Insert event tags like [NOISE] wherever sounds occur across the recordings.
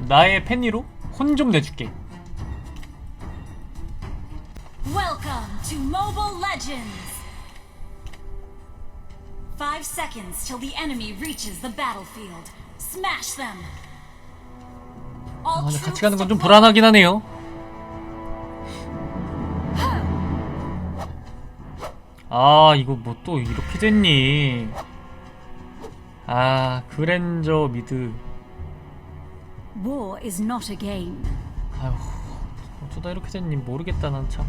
나의 팬니로 혼 좀 내줄게. Welcome to Mobile Legends! Five seconds till the enemy reaches the battlefield. Smash them! 아, 근데 같이 가는 건 좀 불안하긴 하네요. 아, 이거 뭐 또 이렇게 됐니? 아, 그랜저 미드. War is not a game. 아휴, 어쩌다 이렇게 됐니? 모르겠다, 난 참.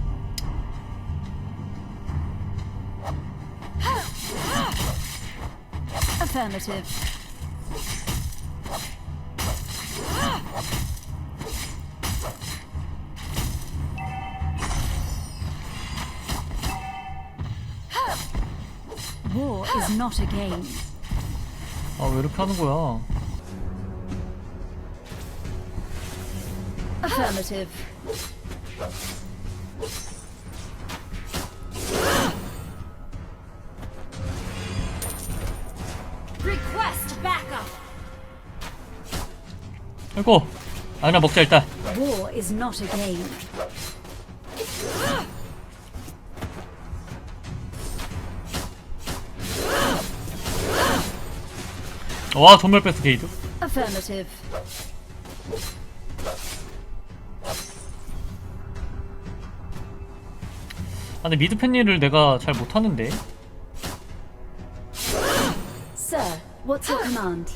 Affirmative. War is not a game. 아, 왜 이렇게 하는 거야? Affirmative. Request backup. 아이고, 아나 먹자 일단. War is not a game. 와, 전멸 뺐어 게이드. Affirmative. 근데 미드 팬니를 내가 잘 못하는데. Sir, what's your command?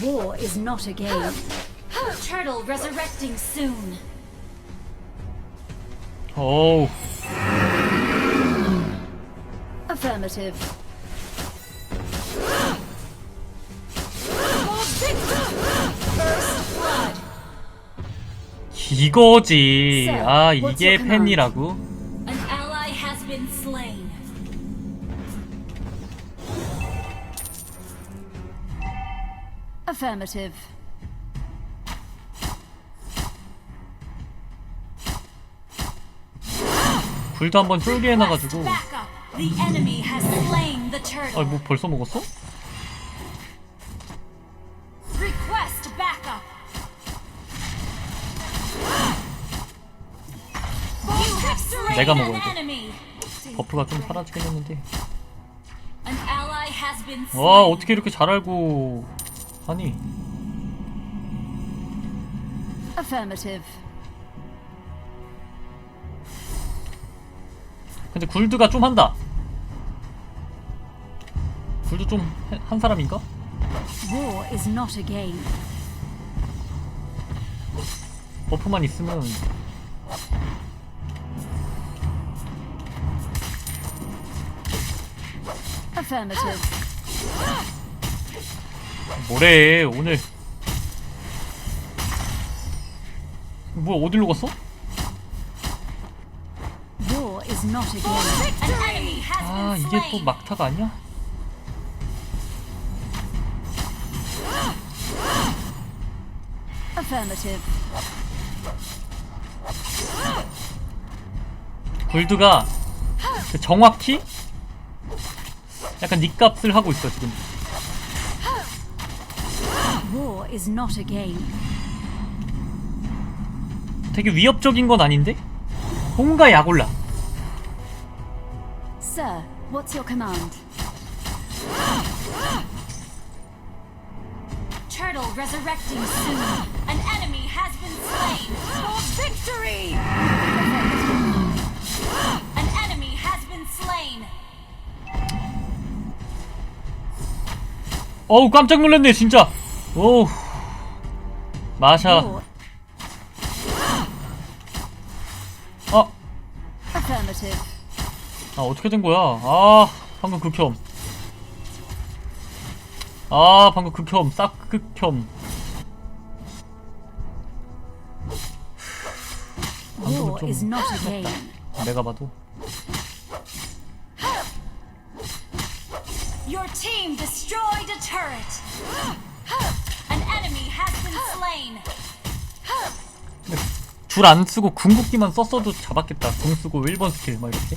War is not a game. Turtle resurrecting soon. 어우, Affirmative. 이거지. 아, 이게? 팬이라고? Affirmative. 불도 한번 쫄게 해놔가지고. Back up. The enemy has slain the 아, turtle. 뭐 벌써 먹었어? 내가 먹어야 돼. 버프가 좀 사라지긴 했는데. 와, 어떻게 이렇게 잘 알고? Affirmative. 근데 굴드가 좀 한다. 굴드 좀 한 사람인가? 버프만 있으면 Affirmative. 뭐래 오늘 뭐야 어디로 갔어? War is not a game. An enemy has 아 been 이게 또 slain. 막타가 아니야? Affirmative. 굴드가 그 정확히 약간 니값을 하고 있어 지금 War is not a game. 되게 위협적인 건 아닌데 뭔가 약올라 Sir, what's your command? Turtle resurrecting soon. An enemy has been slain. For victory! An enemy has been slain. 어우 깜짝 놀랐네 진짜. 오우. 마샤. War. 아. 아 어떻게 된 거야? 아 방금 극혐. 아 방금 극혐. 싹 극혐. War 좀. 내가 봐도 Your team destroyed a turret. An enemy has been slain. 줄 안 쓰고 궁극기만 썼어도 잡았겠다. 궁 쓰고 1번 스킬 막 이렇게.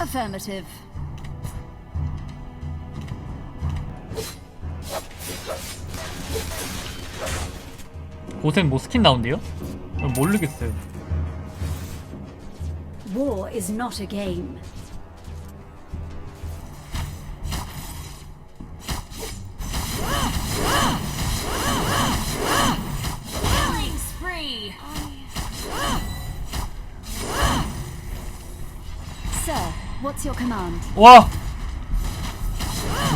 Affirmative. 고생 뭐 스킨 나온대요? 어, 모르겠어요. War is not a game. Killing spree. Sir, what's your command? 와!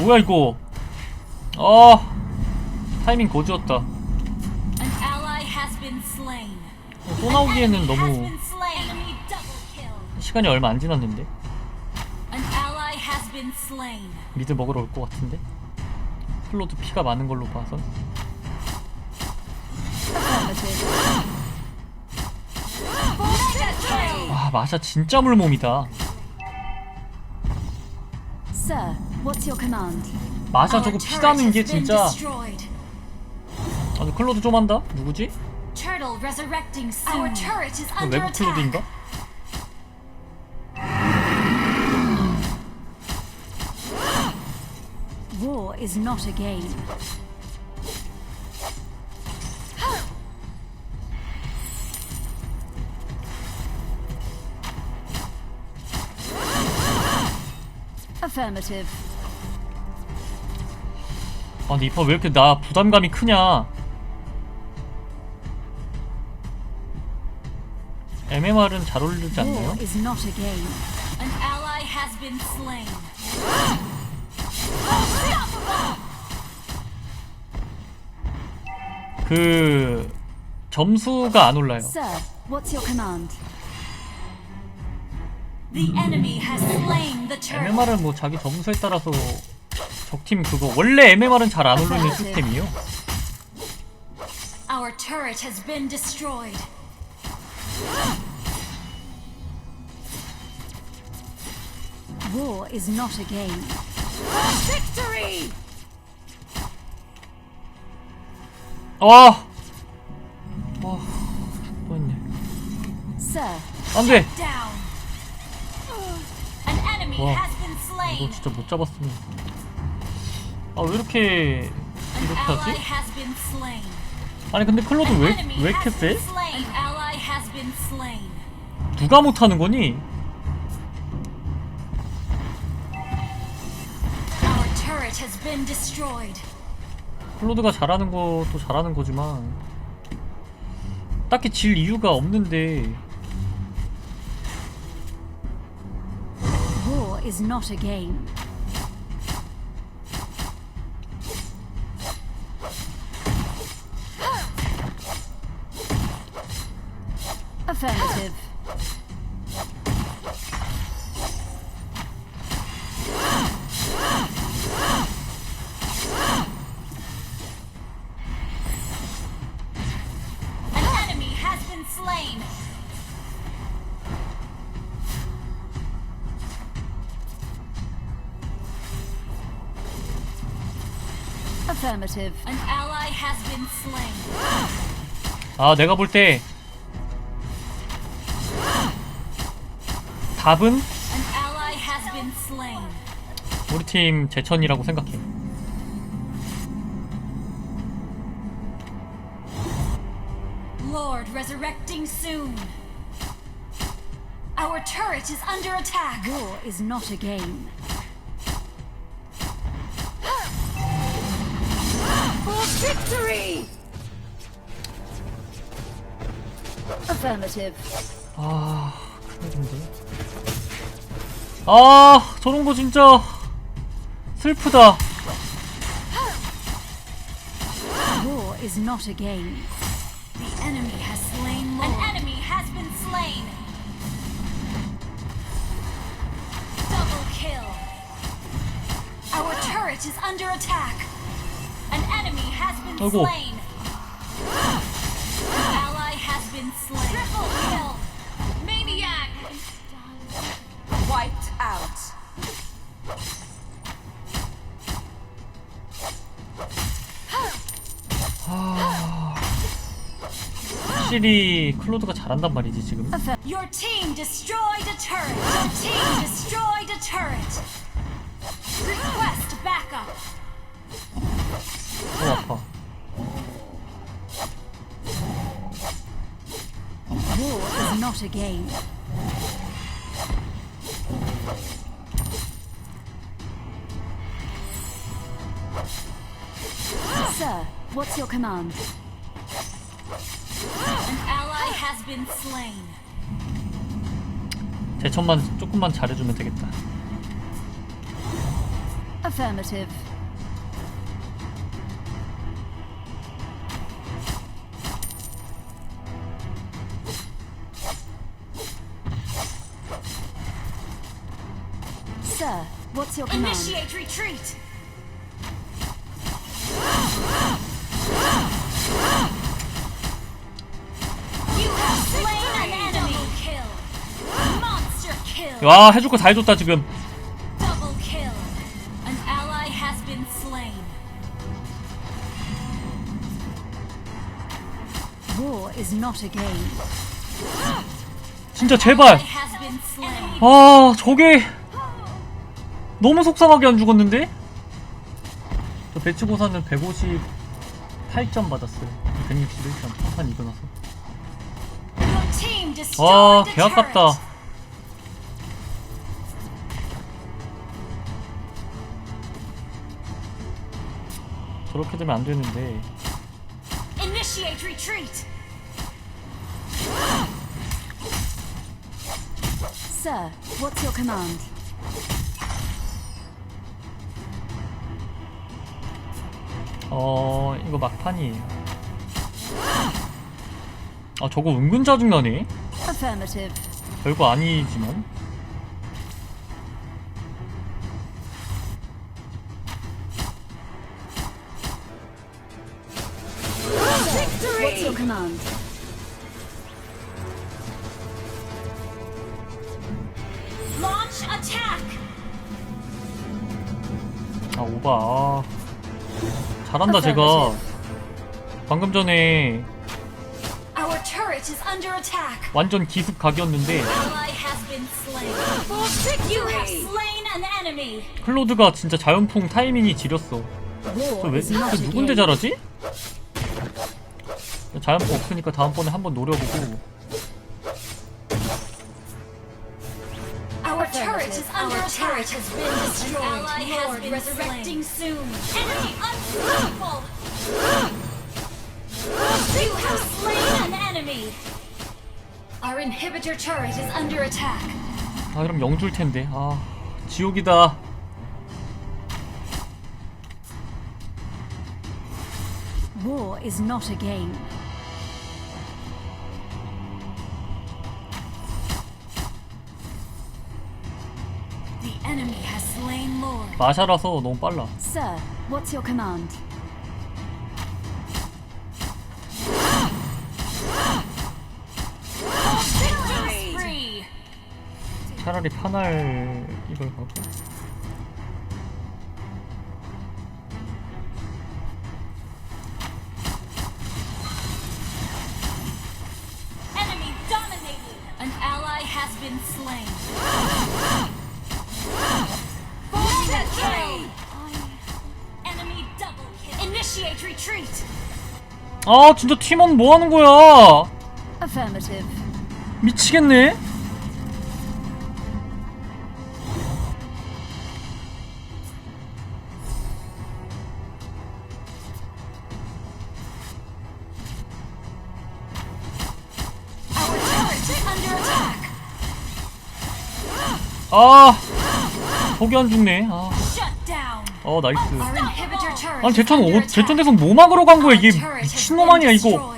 뭐야 이거? 아 타이밍 고지였다. An ally has been slain. 어, 또 나오기에는 너무 시간이 얼마 안 지났는데. 미드 먹으러 올 것 같은데 클로드 피가 많은 걸로 봐선 kill. 아 마샤 진짜 물몸이다. 마샤 저거 피다는 게 진짜. 아 근데 클로드 좀 한다? 누구지? 그 외국. 클로드인가? War is not a game. Affirmative. 아 근데 이파 왜 이렇게 나 부담감이 크냐 MMR은 잘 어울리지 않나요? War is not a game. An ally has been slain. 그 점수가 안 올라요 Sir, what's your command? The enemy has slain the turtle. MMR은 뭐 자기 점수에 따라서 적팀 그거 원래 MMR은 잘안 올리는 시스템이에요 Our turret has been destroyed. War is not a game. Victory! 아! 아, 또 Sir, 안돼! Been 이거. 진짜 못 잡았으면 아 왜 이렇게 이렇게 하지? 아니 근데 클로드 An 왜, enemy 왜 이렇게 세? 누가 못하는 거니? Our turret has been destroyed. 클로드가 잘하는 것도 잘하는 거지만 딱히 질 이유가 없는데 war is not a game. Affirmative. An ally has been slain. 아 내가 볼 때 답은 An ally has been slain. 우리 팀 제천이라고 생각해 Lord resurrecting soon. Our turret is under attack. War is not a game. victory! Affirmative. 아 큰일인데 아 저런 거 진짜 슬프다 War is not a game. The enemy has slain Lord. An enemy has been slain. Double kill. Our turret is under attack. 아이고. 아... 확실히 클로드가 잘한단 말이지 지금. Your team destroyed a turret. Your team destroyed a turret. Request backup. 어 아파. Is not a game. Sir, what's your command? An ally has been slain. 제천만 조금만 잘해주면 되겠다 Affirmative. Sir, what's your command? Initiate retreat. You have slain an enemy. Kill. Monster kill. 와 해줄 거 다 해줬다 지금 Double kill. An ally has been slain. War is not a game. 진짜 제발 has been slain. 아 저게 너무 속상하게 안 죽었는데? 저 배치고사는 158점 받았어요 161점 한판 이겨놔서 와 개아깝다. 저렇게 되면 안 되는데 Initiate retreat. Sir, what's your command? 어 이거 막판이에요 아 저거 은근 짜증나네. 별거 아니지만. 아 오바 아. 잘한다 제가 방금 전에. 완전 기습 각이었는데. 클로드가 진짜 자연풍 타이밍이 지렸어 왜, a 누군데. 잘하지? 자연풍 없으니까 다음번에 한번 노려보고 under attack. has been destroyed. An ally has been resurrecting soon. Enemy unstoppable. You have slain an enemy. Our inhibitor turret is under attack. 아 그럼 영줄 텐데 아 지옥이다 War is not a game. 마샤라서 너무 빨라 Sir, what's your command? 차라리 파날 이걸 가고 아 진짜 팀원 뭐 하는 거야. 미치겠네. 아 저기 안 죽네 아. 어 나이스. 아니 제천 오. 제천 대성 뭐 막으러 간 거야 이게 미친놈 아니야 이거.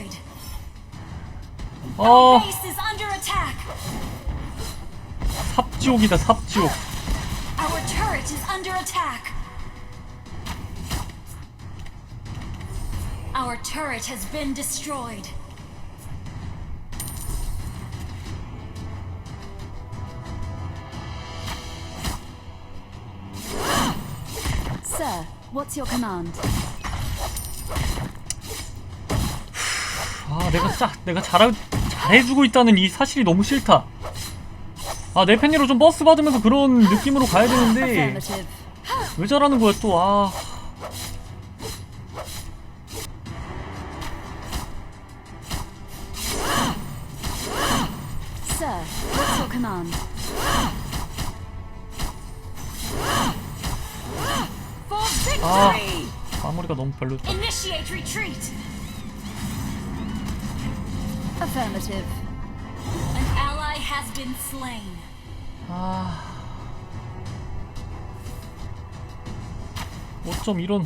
아. 삽지옥이다 삽지옥. Our turret has been destroyed. Sir, what's your command? 아아 내가 짜 내가 잘 잘해주고 있다는 이 사실이 너무 싫다. 아 내 팬이로 좀 버스 받으면서 그런 느낌으로 가야 되는데. 왜 저러는 거야 또 아. 마무리가 너무 별로다. Initiate retreat! Affirmative. An ally has been slain. 아. 어쩜 이런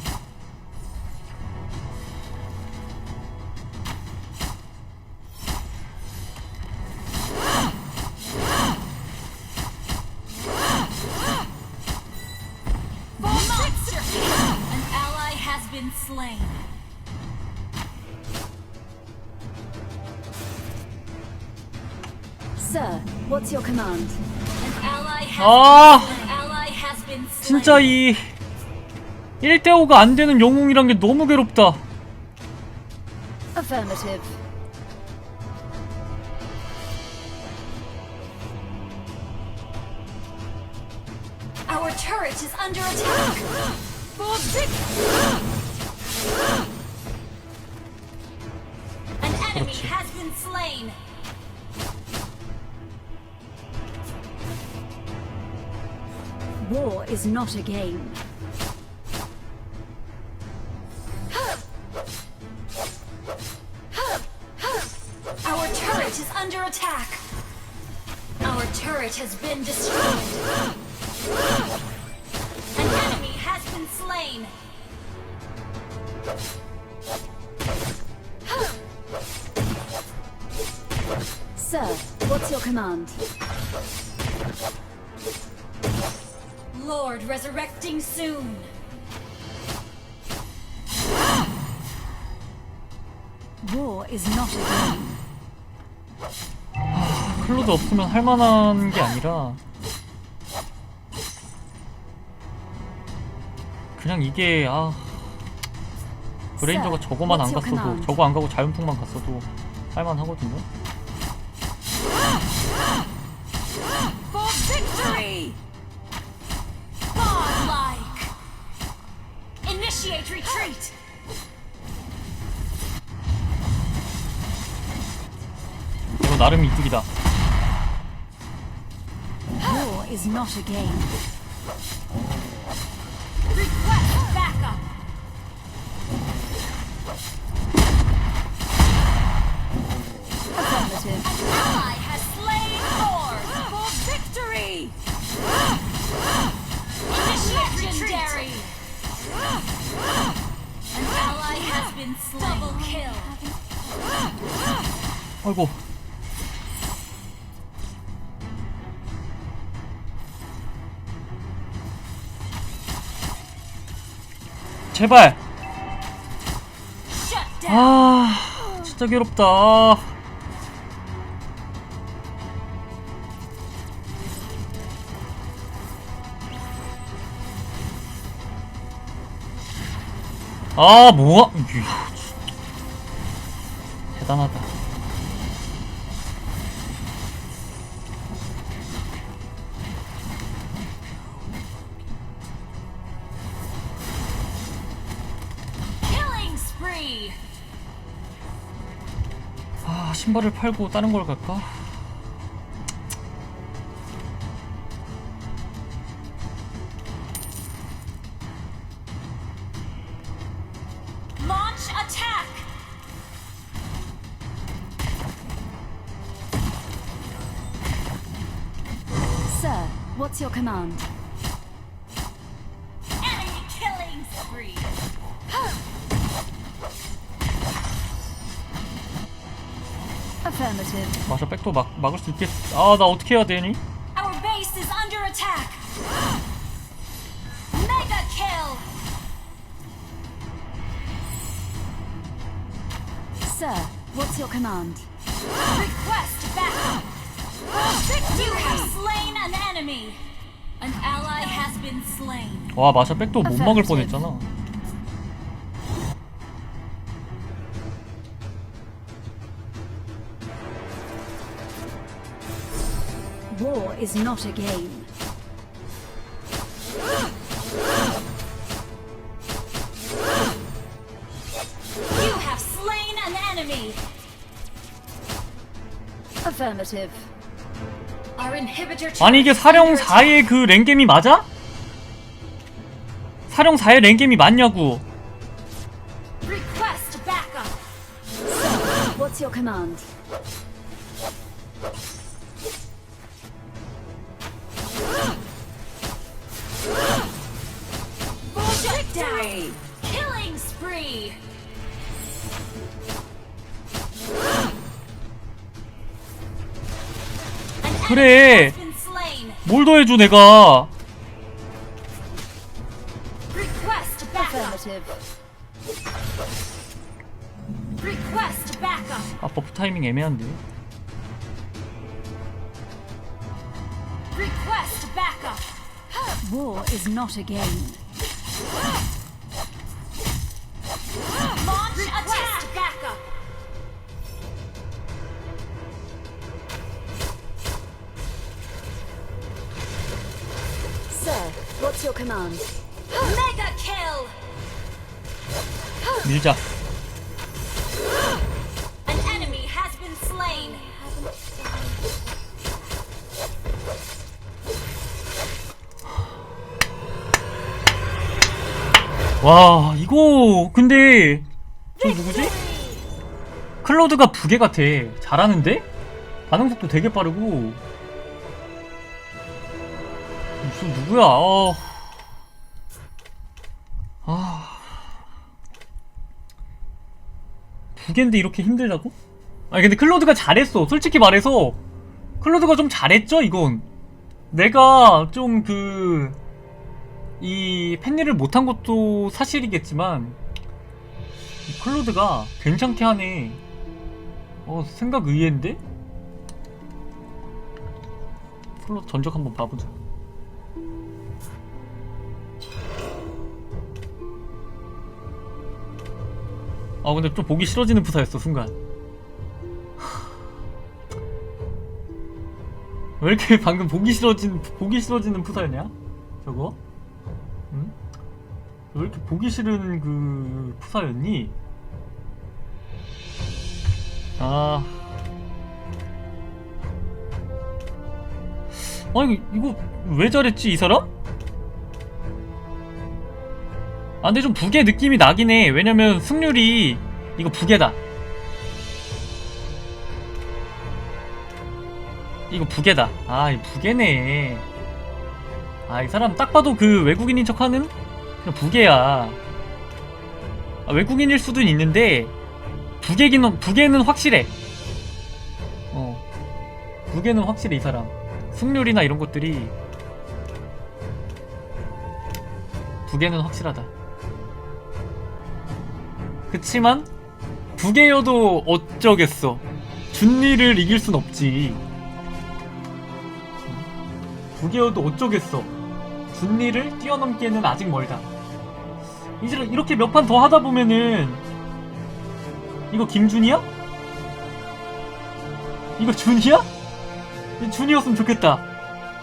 아. 진짜 이 1대5가 안 되는 영웅이란 게 너무 괴롭다. Affirmative. Our turret is under attack. For victory! An enemy 그렇지. War is not a game. 클로드 없으면 할 만한 게 아니라 그냥 이게 아 브레인저가 저거만 안 갔어도? 저거 안 가고 자연풍만 갔어도 할 만하거든요. For victory! Godlike! Initiate retreat! 이거 나름 이득이다. War is not a game. Request backup! Affirmative. Ally has slain Lord! For victory! Initiate retreat! An ally has been slain. Double kill! 아이고. 제발. 아, 진짜 괴롭다. 아, 뭐야? 대단하다. 아, 신발을 팔고 다른 걸 갈까? Launch attack! Sir, what's your command? 백도 막, 막을 수 있겠... 아, 나 어떻게 해야 되니? Our base is under attack! Mega kill! Sir, what's your command? Request backup! You have slain an enemy! An ally has been slain. 와, 마샤 백도 못 막을. 뻔했잖아. Is not a game. You have slain an enemy. Affirmative. Our inhibitor 아니 이게 사령 4의 그 랭겜이 맞아? 사령 4의 랭겜이 맞냐고 request backup. What's your command? Victory. Killing spree. 그래. 뭘 더 해줘 내가. 아 버프 타이밍 애매한데. War is not a game. Launch attack. backup. Sir, what's your command? Mega kill. 밀자 와 이거 근데 저 누구지? 클로드가 부계 같아 잘하는데? 반응 속도 되게 빠르고 저 누구야 어. 아 부계인데 이렇게 힘들다고? 아니 근데 클로드가 잘했어 솔직히 말해서 클로드가 좀 잘했죠 이건 내가 좀그 이 팬일을 못한 것도 사실이겠지만 이 클로드가 괜찮게 하네 어 생각 의외인데? 클로드 전적 한번 봐보자 아 근데 좀 보기 싫어지는 프사였어 순간 왜 이렇게 방금 보기 싫어진 보기 싫어지는 프사였냐 저거? 응? 왜 이렇게 보기 싫은 그 프사였니? 아 아니 이거 왜 잘했지 이 사람? 아 근데 좀 부계 느낌이 나긴 해 왜냐면 승률이 이거 부계다 이거 부계다 아이 부계네 아 이 사람 딱 봐도 그 외국인인 척하는 그냥 부계야. 아, 외국인일 수도 있는데 부계기는 부계는 확실해. 어. 부계는 확실해 이 사람. 승률이나 이런 것들이. 부계는 확실하다. 그치만 부계여도 어쩌겠어. 준리를 이길 순 없지. 부계여도 어쩌겠어. 준리를 뛰어넘기에는 아직 멀다 이제 이렇게 몇 판 더 하다 보면은 이거 김준이야? 이거 준이야? 준이었으면 좋겠다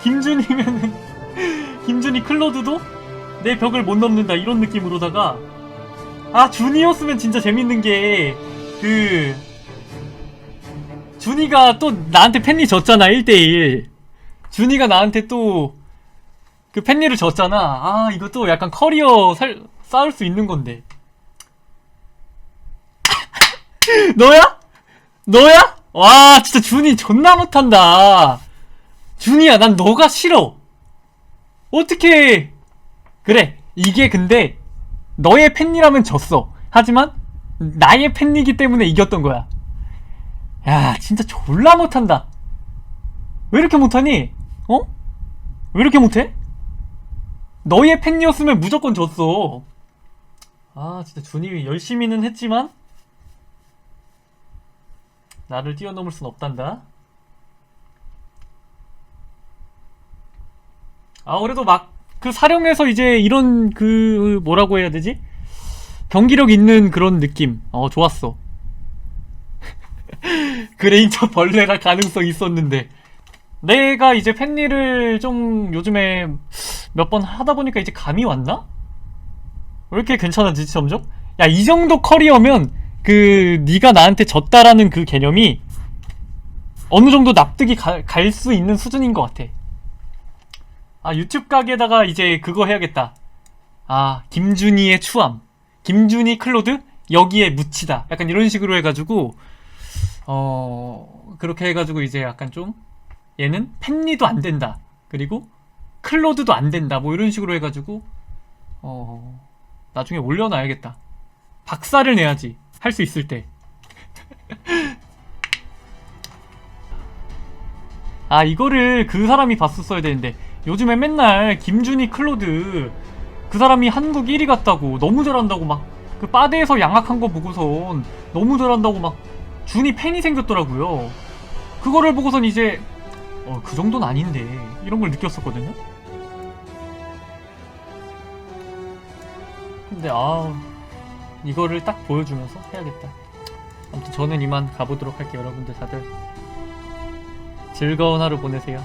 김준이면은 [LAUGHS] 김준이 클로드도 내 벽을 못 넘는다 이런 느낌으로다가 아 준이었으면 진짜 재밌는 게 그 준이가 또 나한테 팬리 졌잖아 1대1 준이가 나한테 또 그 팬리를 졌잖아 아 이것도 약간 커리어 살, 쌓을 수 있는 건데 [LAUGHS] 너야? 너야? 와 진짜 준이 존나 못한다 준이야 난 너가 싫어 어떻게 그래 이게 근데 너의 팬이라면 졌어 하지만 나의 팬이기 때문에 이겼던 거야 야 진짜 졸라 못한다 왜 이렇게 못하니? 어? 왜 이렇게 못해? 너의 팬이었으면 무조건 졌어 아 진짜 준이 열심히는 했지만 나를 뛰어넘을 순 없단다 아 그래도 막 그 사령에서 이제 이런 그 뭐라고 해야 되지? 경기력 있는 그런 느낌 어 좋았어 [LAUGHS] 그레인저 벌레가 가능성 있었는데 내가 이제 팬일을 좀 요즘에 몇 번 하다 보니까 이제 감이 왔나? 왜 이렇게 괜찮아지지 점점? 야 이 정도 커리어면 그 네가 나한테 졌다라는 그 개념이 어느 정도 납득이 갈 수 있는 수준인 것 같아. 아 유튜브 가게에다가 이제 그거 해야겠다. 아 김준희의 추함, 김준희 클로드 여기에 묻히다. 약간 이런 식으로 해가지고 어 그렇게 해가지고 이제 약간 좀 얘는 팬리도 안 된다. 그리고 클로드도 안 된다. 뭐 이런 식으로 해가지고 어 나중에 올려놔야겠다. 박살을 내야지. 할 수 있을 때. [LAUGHS] 아 이거를 그 사람이 봤었어야 되는데 요즘에 맨날 김준희 클로드 그 사람이 한국 1위 갔다고 너무 잘한다고 막 그 빠데에서 양악한 거 보고선 너무 잘한다고 막 준이 팬이 생겼더라고요. 그거를 보고선 이제 어, 그 정도는 아닌데 이런 걸 느꼈었거든요. 근데 아 이거를 딱 보여주면서 해야겠다. 아무튼 저는 이만 가보도록 할게요. 여러분들 다들 즐거운 하루 보내세요.